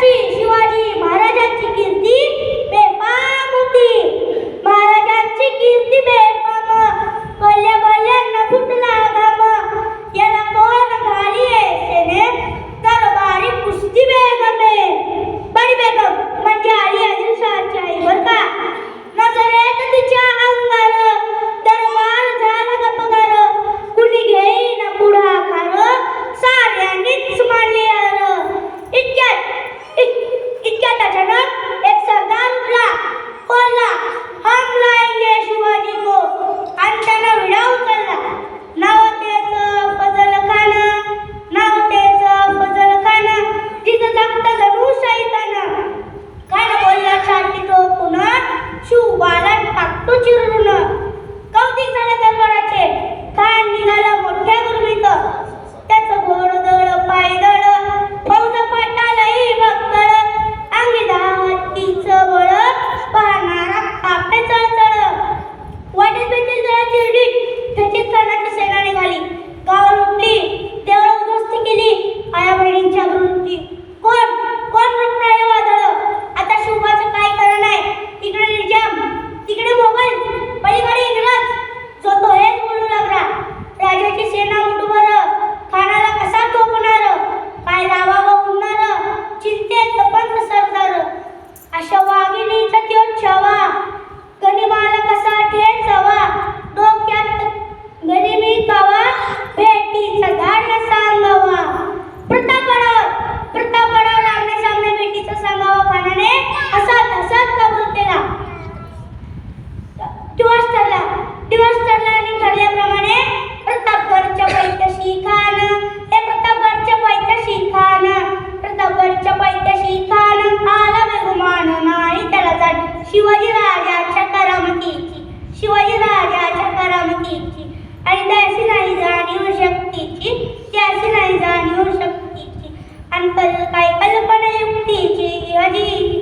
छत्रपती शिवाजी महाराजांची कीर्ती वाघिणीचा त्यो छवा. गनिमाला कसा ठेचवा डोक्यात गनिमी कवा भेटीचा धाड सांगावा. प्रतापराव प्रतापराव लागले सामने सांगावा पानाने असा तसाच कबूल केला अंकल काय कल्पना युक्तीची अजी